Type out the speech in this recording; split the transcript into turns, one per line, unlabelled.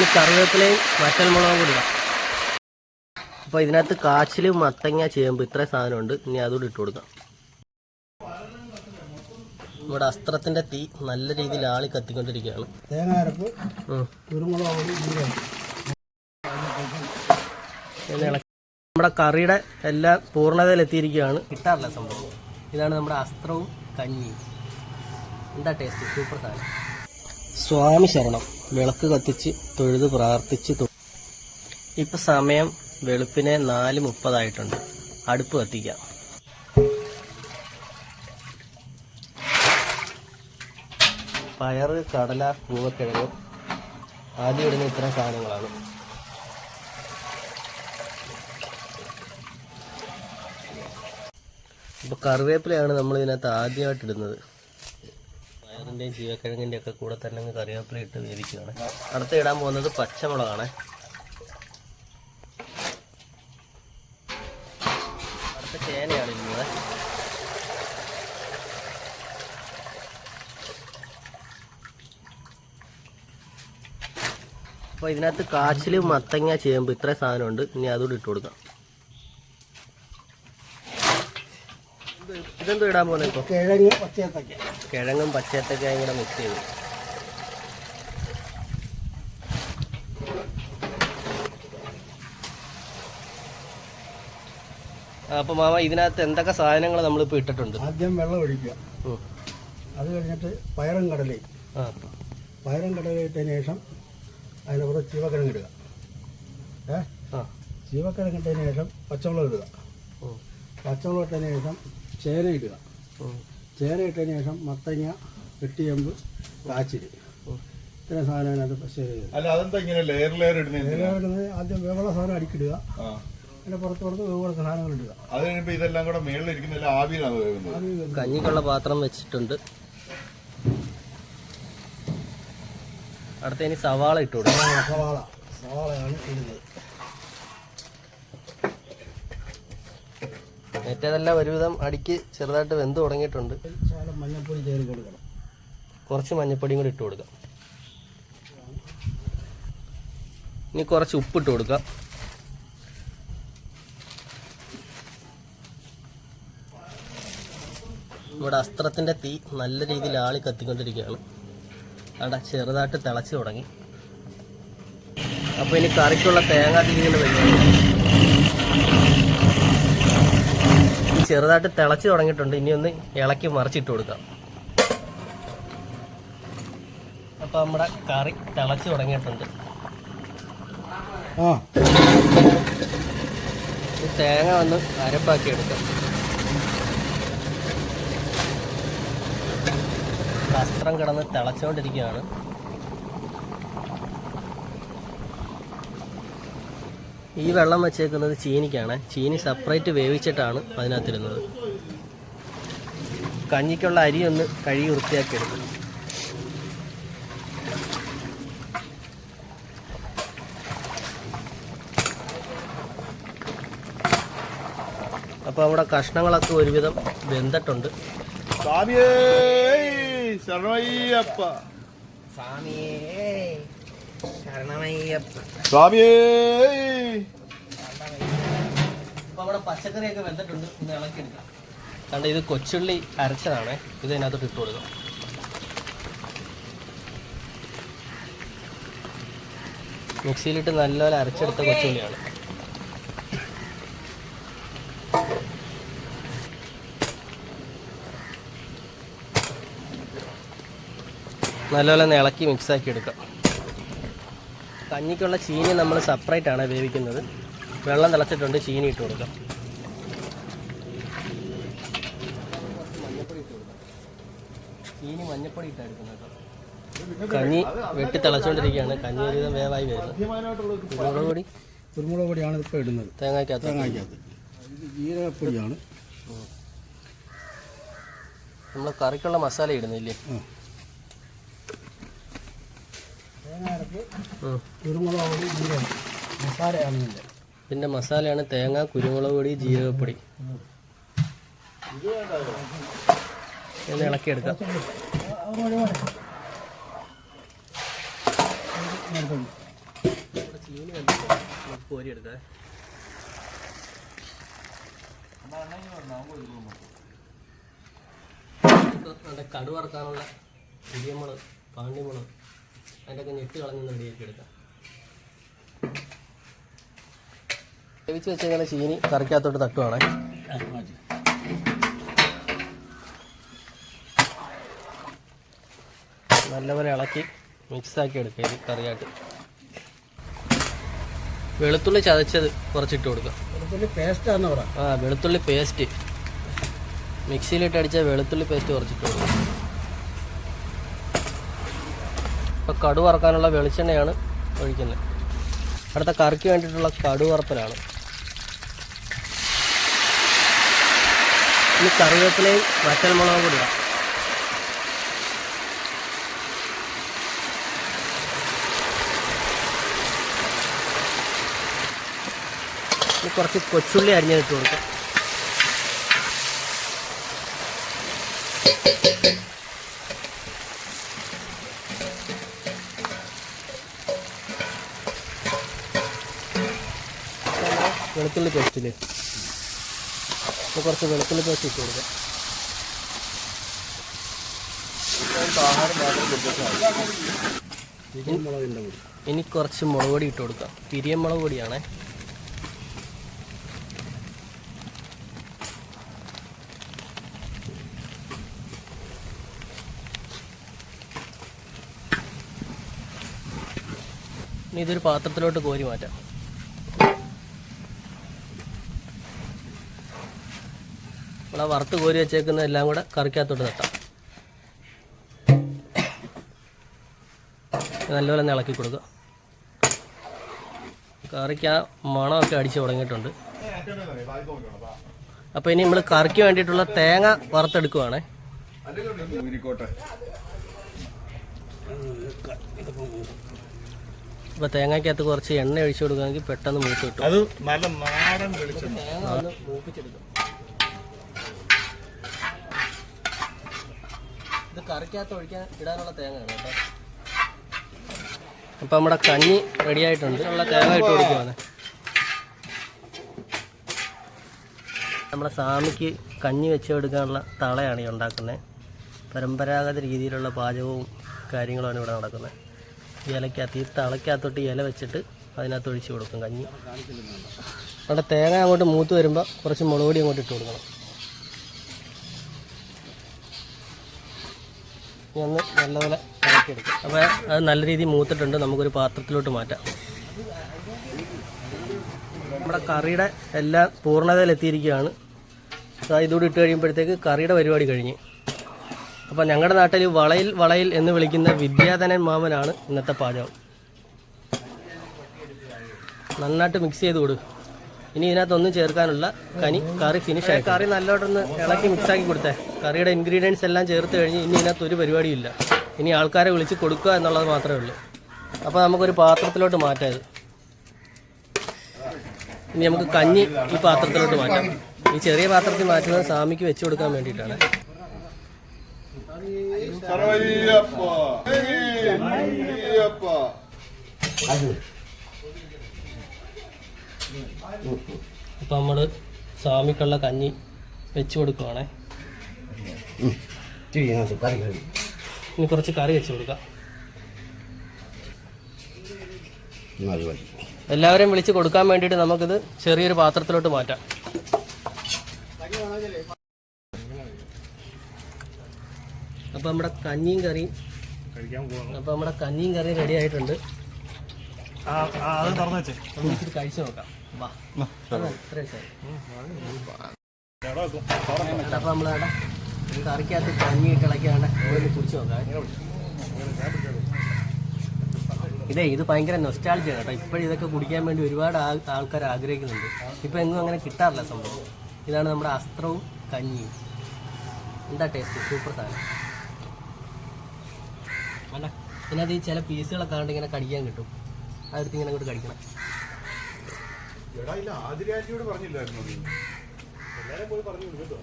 ഇനി കറിവേപ്പിലയും വറ്റൽ മുളകും കൂടി ഇടാം. അപ്പോൾ ഇതിനകത്ത് കാച്ചിൽ മത്തങ്ങ ചേമ്പ് ഇത്ര സാധനമുണ്ട്. ഇനി അതുകൂടി ഇട്ട് കൊടുക്കാം. ഇവിടെ അസ്ത്രത്തിന്റെ തീ നല്ല രീതിയിൽ ആളി കത്തിക്കൊണ്ടിരിക്കുകയാണ്. നമ്മുടെ കറിയുടെ എല്ലാ പൂർണതയിൽ എത്തിയിരിക്കുകയാണ് കിട്ടാറില്ല സംഭവം. ഇതാണ് നമ്മുടെ അസ്ത്രവും കഞ്ഞിയും. എന്താ ടേസ്റ്റ് സൂപ്പർ സാധനം. സ്വാമി ശരണം. വിളക്ക് കത്തിച്ച് തൊഴുത് പ്രാർത്ഥിച്ച് ഇപ്പൊ സമയം വെളുപ്പിനെ നാല് മുപ്പതായിട്ടുണ്ട്. അടുപ്പ് കത്തിക്കാം. പയറ് കടല പൂവക്കിഴങ്ങ്. ആദ്യം ഇടുന്ന ഇത്തരം സാധനങ്ങളാണ്. ഇപ്പൊ കറിവേപ്പിലയാണ് നമ്മൾ ഇതിനകത്ത് ആദ്യമായിട്ട് ഇടുന്നത്. പയറിന്റെയും ജീവക്കിഴങ്ങിന്റെ ഒക്കെ കൂടെ തന്നെ അങ്ങ് കറിവേപ്പില ഇട്ട് വേവിക്കുകയാണ് അടുത്ത് ഇടാൻ പോകുന്നത് പച്ചമുളകാണ്. അടുത്ത ചേനയാണ് ഇടുന്നത്. അപ്പോൾ ഇതിനകത്ത് കാച്ചിൽ മത്തങ്ങ ചേമ്പ് ഇത്രയും സാധനമുണ്ട്. ഇനി അതുകൂടി ഇട്ട് കൊടുക്കാം. ഇതെന്തോ ഇടാൻ പോകുന്നത് ഇപ്പോൾ
കിഴങ്ങ് പച്ചയത്തക്ക.
കിഴങ്ങും പച്ചയത്തക്കയും കൂടെ മിക്സ് ചെയ്തു. അപ്പോൾ അപ്പൊ മാമ ഇതിനകത്ത് എന്തൊക്കെ സാധനങ്ങൾ നമ്മളിപ്പോ ഇട്ടിട്ടുണ്ട്?
ആദ്യം വെള്ളം ഒഴിക്കുക. അത് കഴിഞ്ഞിട്ട് പയറും കടലയും. പയറും കടലയിട്ടതിന് ശേഷം അതിനപ്പുറം ചീവക്കിഴങ്ങ് ഇടുക. ഏ?
ആ.
ചീവക്കിഴങ്ങ് ഇട്ടതിന് ശേഷം പച്ചമുളക് ഇടുക.
പച്ചവെള്ളം
പച്ചമുളക് ഇട്ടതിന് ശേഷം ചേന ഇടുക. ചേന ഇട്ടതിന് ശേഷം മത്തങ്ങ വെട്ടിയമ്പ് കാച്ചിൽ
ഇത്ര
ഇത്രയും സാധനം അത്
അല്ല അതെന്താ ഇങ്ങനെ ലെയർ ലെയർ ഇടുന്നത്
ആദ്യം വേവുള്ള സാധനം അടിക്കിടുക അതിന്റെ പുറത്ത് പുറത്ത് വേവുള്ള സാധനങ്ങൾ ഇടുക.
അത് കഴിയുമ്പോൾ ഇതെല്ലാം കൂടെ മേളിലിരിക്കുന്നില്ല ആവിയിലാണ് വേകുന്നത്.
അത്
കഞ്ഞിക്കുള്ള പാത്രം വെച്ചിട്ടുണ്ട്. അടുത്ത ഇനി സവാള ഇട്ടു
സവാള. സവാളയാണ് ഇടുന്നത്.
മറ്റേതെല്ലാം ഒരുവിധം അടിക്ക് ചെറുതായിട്ട് വെന്ത് തുടങ്ങിയിട്ടുണ്ട്.
മഞ്ഞപ്പൊടി ചേർത്ത് കൊടുക്കണം
കുറച്ച് മഞ്ഞപ്പൊടിയും കൂടി ഇട്ട് കൊടുക്കാം. ഇനി കുറച്ച് ഉപ്പിട്ട് കൊടുക്കാം. ഇവിടെ അസ്ത്രത്തിന്റെ തീ നല്ല രീതിയിൽ ആളി കത്തിക്കൊണ്ടിരിക്കുകയാണ്. അവിടെ ചെറുതായിട്ട് തിളച്ച് തുടങ്ങി. അപ്പോൾ ഇനി കറിക്കുള്ള തേങ്ങാ തിരികൾ വരുന്നത് ചെറുതായിട്ട് തിളച്ച് തുടങ്ങിയിട്ടുണ്ട്. ഇനി ഒന്ന് ഇളക്കി മറിച്ചിട്ട് കൊടുക്കാം. അപ്പോൾ നമ്മുടെ കറി തിളച്ച് തുടങ്ങിയിട്ടുണ്ട്. തേങ്ങ ഒന്ന് അരപ്പാക്കി എടുക്കാം. വസ്ത്രം കിടന്ന് തിളച്ചുകൊണ്ടിരിക്കുകയാണ് ഈ വെള്ളം വെച്ചേക്കുന്നത് ചീനിക്കാണ്. ചീനി സെപ്പറേറ്റ് വേവിച്ചിട്ടാണ് അതിനകത്തിരുന്നത് കഞ്ഞിക്കുള്ള അരി ഒന്ന് കഴുകി വൃത്തിയാക്കി എടുക്കും അപ്പോൾ അവിടെ കഷ്ണങ്ങളൊക്കെ ഒരുവിധം വെന്തിട്ടുണ്ട്.
സ്വാമിയേ ശരണയ്യപ്പ സ്വാമിയേ.
അവിടെ പച്ചക്കറിയൊക്കെ വെന്തിട്ടുണ്ട്. ഒന്ന് ഇളക്കിയെടുക്കാം കണ്ട ഇത് കൊച്ചുള്ളി അരച്ചതാണ്. ഇത് ഇതിനകത്തോട്ട് ഇട്ട് കൊടുക്കാം. മിക്സിയിലിട്ട് നല്ലപോലെ അരച്ചെടുത്ത കൊച്ചുള്ളിയാണ്. നല്ലപോലെ ഇളക്കി മിക്സാക്കി എടുക്കാം. കഞ്ഞിക്കുള്ള ചീനി നമ്മൾ സെപ്പറേറ്റ് ആണ് വേവിക്കുന്നത്. വെള്ളം തിളച്ചിട്ടുണ്ട് ചീനി ഇട്ട് കൊടുക്കാം. ചീനി മഞ്ഞപ്പൊടി ഇട്ടാ എടുക്കുന്നത് കഞ്ഞി വെട്ടി തിളച്ചുകൊണ്ടിരിക്കുകയാണ് കഞ്ഞി ഒരുവിധം വേവായി വരുന്നത് കുരുമുളക് പൊടി?
കുരുമുളക് പൊടിയാണ് ഇപ്പോൾ ഇടുന്നത്.
തേങ്ങയ്ക്കകത്ത്.
തേങ്ങയ്ക്കകത്ത്. ജീരകപ്പൊടിയാണ്.
നമ്മൾ കറിക്കുള്ള മസാല ഇടുന്നില്ലേ?
കുരുമുളക് പൊടി ജീരകം. മസാലയാണ് ഇതിന്റെ.
പിന്നെ മസാലയാണ് തേങ്ങ കുരുമുളക് പൊടി ജീരകപ്പൊടി. ഇളക്കി ഇളക്കിയെടുക്കാം.
കടുവറക്കാനുള്ള.
ചീനി നമുക്ക് പുതിയമുളക് പാണ്ടിമുളക്. അതിന്റെയൊക്കെ ഞെട്ട് കളഞ്ഞൊന്ന് റെഡിയാക്കി എടുക്കാം. വേവിച്ച് വെച്ചേക്കുന്ന ചീനി കറിക്കകത്തോട്ട് തട്ടുവാണ്. നല്ലപോലെ ഇളക്കി മിക്സാക്കി എടുക്കുക ഇത് കറിയായിട്ട്. വെളുത്തുള്ളി ചതച്ചത് കുറച്ചിട്ട് കൊടുക്കുക
വെളുത്തുള്ളി പേസ്റ്റാന്ന് പറ
ആ വെളുത്തുള്ളി പേസ്റ്റ് മിക്സിയിലിട്ട് അടിച്ച വെളുത്തുള്ളി പേസ്റ്റ് കുറച്ചിട്ട് കൊടുക്കുക ഇപ്പോൾ കടു വറക്കാനുള്ള വെളിച്ചെണ്ണയാണ് ഒഴിക്കുന്നത്. അടുത്ത കറിക്ക് വേണ്ടിയിട്ടുള്ള കടു വറപ്പലാണ്. ഇനി കറിവേപ്പിലയും വറ്റൽമുളകും കൂടി ഇടാം. ഇനി കുറച്ച് കൊച്ചുള്ളി അരിഞ്ഞിട്ട് കൊടുക്കാം. വെളുത്തുള്ളി പേസ്റ്റിൽ അപ്പോൾ കുറച്ച് വെളുത്തുള്ളി പേസ്റ്റ് ഇട്ട് കൊടുക്കാം. ഇനി കുറച്ച് മുളക് പൊടി ഇട്ട് കൊടുക്കാം. പിരിയൻ മുളക് പൊടിയാണേ. ഇനി ഇതൊരു പാത്രത്തിലോട്ട് കോരി മാറ്റാം. നമ്മൾ ആ വറുത്ത് കോരി വെച്ചേക്കുന്ന എല്ലാം കൂടെ കറിക്കകത്തോട്ട് തട്ടാം. നല്ലപോലെ ഒന്ന് ഇളക്കി കൊടുക്കുക. കറിക്ക് ആ മണമൊക്കെ അടിച്ച് തുടങ്ങിയിട്ടുണ്ട്. അപ്പോൾ ഇനി നമ്മൾ കറിക്ക് വേണ്ടിയിട്ടുള്ള തേങ്ങ വറുത്തെടുക്കുവാണേ.
അപ്പൊ
തേങ്ങക്കകത്ത് തേങ്ങയ്ക്കകത്ത് കുറച്ച് എണ്ണ ഒഴിച്ചു കൊടുക്കുകയാണെങ്കിൽ പെട്ടെന്ന് മൂത്ത് കിട്ടും.
അത് നല്ല വെളിച്ചെണ്ണ.
തേങ്ങ ഒന്ന് മൂപ്പിച്ചെടുക്കും. കറിക്കകത്ത് ഒഴിക്കാൻ ഇടാനുള്ള തേങ്ങയാണ് കേട്ടോ. അപ്പം നമ്മുടെ കഞ്ഞി റെഡി ആയിട്ടുണ്ട്. തേങ്ങ ഇട്ട് കൊടുക്കുവാണ്. നമ്മുടെ സ്വാമിക്ക് കഞ്ഞി വെച്ച് കൊടുക്കാനുള്ള തളയാണ് ഈ ഉണ്ടാക്കുന്നത്. പരമ്പരാഗത രീതിയിലുള്ള പാചകവും കാര്യങ്ങളുമാണ് ഇവിടെ നടക്കുന്നത്. ഇലക്കകത്ത് ഈ തളയ്ക്കകത്തോട്ട് ഇല വെച്ചിട്ട് അതിനകത്ത് ഒഴിച്ച് കൊടുക്കും കഞ്ഞി. അവിടെ തേങ്ങ അങ്ങോട്ട് മൂത്ത് വരുമ്പോൾ കുറച്ച് മുളകുപൊടി അങ്ങോട്ട് ഇട്ട് കൊടുക്കണം. ഒന്ന് നല്ലപോലെ ഇളക്കിയെടുക്കും അപ്പോൾ അത് നല്ല രീതിയിൽ മൂത്തിട്ടുണ്ട്. നമുക്കൊരു പാത്രത്തിലോട്ട് മാറ്റാം. നമ്മുടെ കറിയുടെ എല്ലാം പൂർണതയിലെത്തിയിരിക്കുകയാണ്. ഇതുകൂടി ഇട്ട് കഴിയുമ്പോഴത്തേക്ക് കറിയുടെ പരിപാടി കഴിഞ്ഞ്. അപ്പോൾ ഞങ്ങളുടെ നാട്ടിൽ വളയിൽ വളയിൽ എന്ന് വിളിക്കുന്ന വിദ്യാധനൻ മാമനാണ് ഇന്നത്തെ പാചകം. നന്നായിട്ട് മിക്സ് ചെയ്ത് കൊടു ഇനി ഇതിനകത്തൊന്നും ചേർക്കാനുള്ള കനി കറി ഫിനിഷ് ആയി. കറി നല്ലോട്ടൊന്ന് ഇളക്കി മിക്സാക്കി കൊടുത്തേ. കറിയുടെ ഇൻഗ്രീഡിയൻസ് എല്ലാം ചേർത്ത് കഴിഞ്ഞ് ഇനി ഇതിനകത്ത് ഒരു പരിപാടിയില്ല ഇനി ആൾക്കാരെ വിളിച്ച് കൊടുക്കുക എന്നുള്ളത് മാത്രമേ ഉള്ളൂ. അപ്പോൾ നമുക്കൊരു പാത്രത്തിലോട്ട് മാറ്റാം ഇത്. ഇനി നമുക്ക് കഞ്ഞി ഈ പാത്രത്തിലോട്ട് മാറ്റാം. ഈ ചെറിയ പാത്രത്തിൽ മാറ്റുന്നത് സ്വാമിക്ക് വെച്ച് കൊടുക്കാൻ വേണ്ടിയിട്ടാണ്.
സർവയ്യപ്പ
ഇപ്പം നമ്മൾ സ്വാമിക്കുള്ള കഞ്ഞി വെച്ച് കൊടുക്കുവാണേ. ഇനി കുറച്ച് കറി വെച്ച് കൊടുക്കാം. എല്ലാവരെയും വിളിച്ച് കൊടുക്കാൻ വേണ്ടിയിട്ട് നമുക്കിത് ചെറിയൊരു പാത്രത്തിലോട്ട് മാറ്റാം. അപ്പം നമ്മുടെ കഞ്ഞിയും കറിയും
കഴിക്കാൻ പോകണം
അപ്പം നമ്മുടെ കഞ്ഞിയും കറിയും റെഡി ആയിട്ടുണ്ട്.
അത് തുറന്നു വെച്ചേ.
കഴിച്ചു നോക്കാം. അപ്പം നമ്മളവിടെ കറിക്കകത്ത് കഞ്ഞി കുടിച്ചു നോക്കാം. ഇതേ ഇത് ഭയങ്കര നൊസ്റ്റാൾജിയാണ് കേട്ടോ. ഇപ്പോഴും ഇതൊക്കെ കുടിക്കാൻ വേണ്ടി ഒരുപാട് ആൾക്കാർ ആഗ്രഹിക്കുന്നുണ്ട്. ഇപ്പം എങ്ങും അങ്ങനെ കിട്ടാറില്ല സംഭവം. ഇതാണ് നമ്മുടെ അസ്ത്രവും കഞ്ഞിയും. എന്താ ടേസ്റ്റ് സൂപ്പർ സാധനം. അല്ല പിന്നെ അത് ഈ ചില പീസുകളൊക്കെ ഇങ്ങനെ കടിക്കാൻ കിട്ടും. അതെടുത്ത് ഇങ്ങനെ അങ്ങോട്ട് കടിക്കണം.
എടാ ഇല്ല ആതിരാജിയോട് പറഞ്ഞില്ലായിരുന്നു നീ എല്ലാരും പോയി പറഞ്ഞു കേട്ടോ.